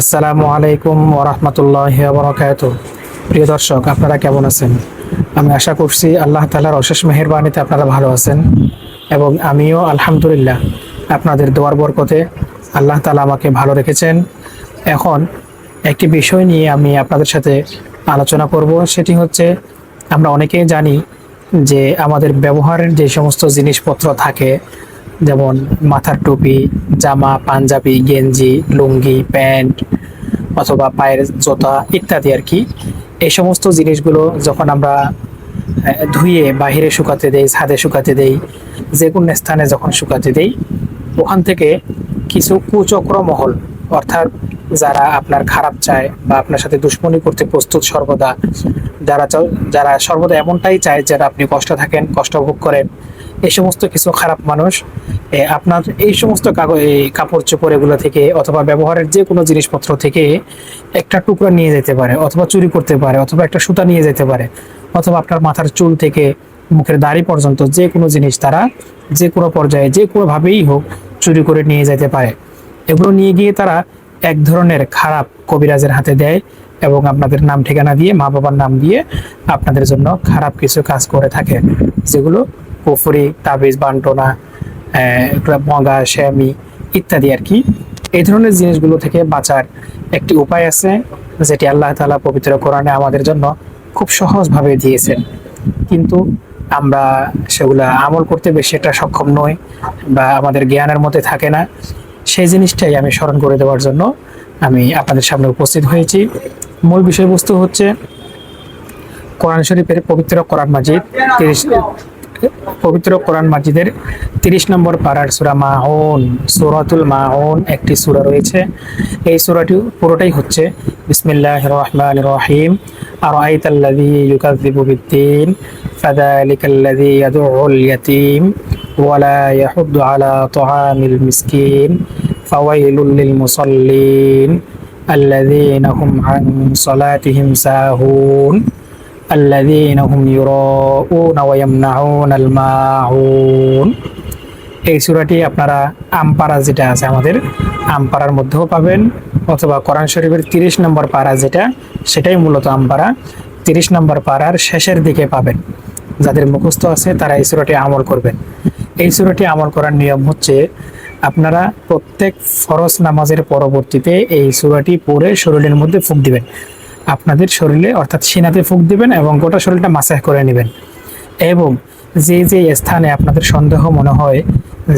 আসসালামু আলাইকুম ওরহমতুল্লাহ বরকাত প্রিয় দর্শক, আপনারা কেমন আছেন? আমি আশা করছি আল্লাহ তালার অশেষ মেহরবানিতে আপনারা ভালো আছেন এবং আমিও আলহামদুলিল্লাহ আপনাদের দোয়ার বরকতে আল্লাহ তালা আমাকে ভালো রেখেছেন। এখন একটি বিষয় নিয়ে আমি আপনাদের সাথে আলোচনা করব, সেটি হচ্ছে আমরা অনেকেই জানি যে আমাদের ব্যবহারের যে সমস্ত জিনিসপত্র থাকে যেমন মাথার টুপি, জামা, পাঞ্জাবি, গেঞ্জি, লুঙ্গি, প্যান্ট অথবা পায়ের জোতা ইত্যাদি আর কি। এই সমস্ত জিনিসগুলো যখন আমরা ধুয়ে বাহিরে শুকাতে দেই, ছাদে শুকাতে দেই যে কোনো স্থানে যখন শুকাতে দেই, ওখান থেকে কিছু কুচক্র মহল, অর্থাৎ যারা আপনার খারাপ চায় বা আপনার সাথে দুশ্মনী করতে প্রস্তুত সর্বদা, যারা যারা সর্বদা এমনটাই চায় যারা আপনি কষ্ট থাকেন, কষ্ট ভোগ করেন এই সমস্ত কিছু খারাপ মানুষ আপনার এই সমস্ত কাপড় চোপড় এগুলো থেকে অথবা ব্যবহারের যে কোনো জিনিসপত্র থেকে একটা টুকরা নিয়ে যেতে পারে, অথবা চুরি করতে পারে, অথবা একটা সুতা নিয়ে যেতে পারে, অথবা আপনার মাথার চুল থেকে মুখের দাড়ি পর্যন্ত যে কোনো জিনিস তারা যে কোনো পর্যায়ে যে কোনোভাবেই হোক চুরি করে নিয়ে যেতে পারে। এগুলো নিয়ে গিয়ে তারা এক ধরনের খারাপ কবিরাজের হাতে দেয় এবং আপনাদের নাম ঠিকানা দিয়ে মা বাবার নাম দিয়ে আপনাদের জন্য খারাপ কিছু কাজ করে থাকে, যেগুলো পুফুরি তাবিজ, বান্টনা মগা, শ্যামি ইত্যাদি আর কি। এই ধরনের জিনিসগুলো থেকে বাঁচার একটি উপায় আছে, যেটি আল্লাহ তাআলা পবিত্র কোরআনে আমাদের জন্য খুব সহজভাবে দিয়েছেন। কিন্তু আমরা সেগুলা আমল করতে বেশি একটা সক্ষম নই বা আমাদের জ্ঞানের মধ্যে থাকে না। সেই জিনিসটাই আমি স্মরণ করে দেওয়ার জন্য আমি আপনাদের সামনে উপস্থিত হয়েছি। মূল বিষয়বস্তু হচ্ছে, কোরআন শরীফের পবিত্র কোরআন মাজিদ, তিরিশ পবিত্র কোরআন মাজিদের তিরিশ নম্বর পাড়ার সুরা মাউন সুরাতুল মাউন একটি সূরা রয়েছে এই সূরাটি পুরোটাই হচ্ছে বিসমিল্লাহ রহমান রহিম আর আইতাল্লাদি ইউকাযিবু বিদ্দিন فذلك الذي يدعو اليتيم ولا يحض على طعام المسكين فويل للمصلين الذين هم عن صلاتهم ساهون الذين هم يراءون ويمنعون الماعون এই সূরাটি আপনারা আমপারা যেটা আছে আমাদের আমপারার মধ্যেও পাবেন অথবা কোরআন শরীফের তিরিশ নম্বর পারা যেটা সেটাই মূলত আমপারা তিরিশ নম্বর পাড়ার শেষের দিকে পাবেন যাদের মুখস্থ আছে তারা এই সূরাটি আমল করবেন এই সূরাটি আমল করার নিয়ম হচ্ছে আপনারা প্রত্যেক ফরজ নামাজের পরবর্তীতে এই সূরাটি পড়ে শরীরের মধ্যে ফুঁক দিবেন আপনাদের শরীরে, অর্থাৎ সিনাতে ফুঁক দিবেন এবং গোটা শরীরটা মাসাহ করে নেবেন। এবং যে যে স্থানে আপনাদের সন্দেহ মনে হয়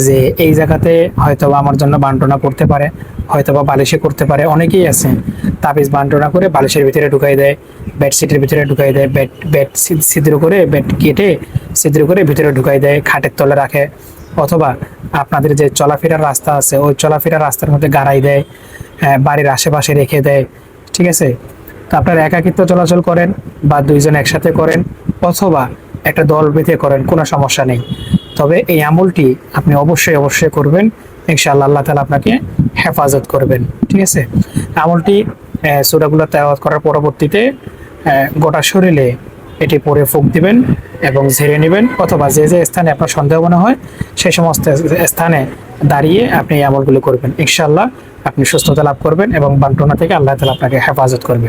যে এই জায়গাতে হয়তোবা আমার জন্য বান্টনা করতে পারে হয়তো বা বালিশে করতে পারে, অনেকেই আছে, তাবিজ বান্টনা করে বালিশের ভিতরে ঢুকাই দেয় বেডশিটের ভিতরে ঢুকাই দেয় বেড বেড ছিদ্র করে বেড কেটে ছিদ্র করে ভিতরে ঢুকাই দেয়, খাটের তলে রাখে। অথবা আপনাদের যে চলাফেরার রাস্তা আছে, ওই চলাফেরার রাস্তার মধ্যে গাড়াই দেয় বাড়ির আশেপাশে রেখে দেয়, ঠিক আছে? আপনারা একাকিত্ব চলাচল করেন বা দুইজন একসাথে করেন অথবা একটা দল বেঁধে করেন, কোনো সমস্যা নেই। তবে এই আমলটি আপনি অবশ্যই অবশ্যই করবেন। ইনশাআল্লাহ আল্লাহ তালা আপনাকে হেফাজত করবেন। ঠিক আছে? আমলটি সুরাগুলো তেলাওয়াত করার পরবর্তীতে গোটা শরীরে এটি পরে ফুক দিবেন এবং ঝেড়ে নেবেন অথবা যে যে স্থানে আপনার সন্দেহ মনে হয়, সেই সমস্ত স্থানে দাঁড়িয়ে আপনি এই আমলগুলো করবেন। ইনশাআল্লাহ আপনি সুস্থতা লাভ করবেন এবং বান্টনা থেকে আল্লাহ তালা আপনাকে হেফাজত করবে।